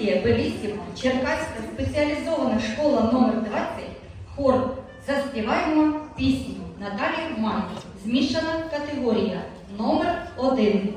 Лідія Белісівна, Черкаська спеціалізована школа номер 20 хор Заспіваємо пісню Наталі Май. Змішана категорія номер 1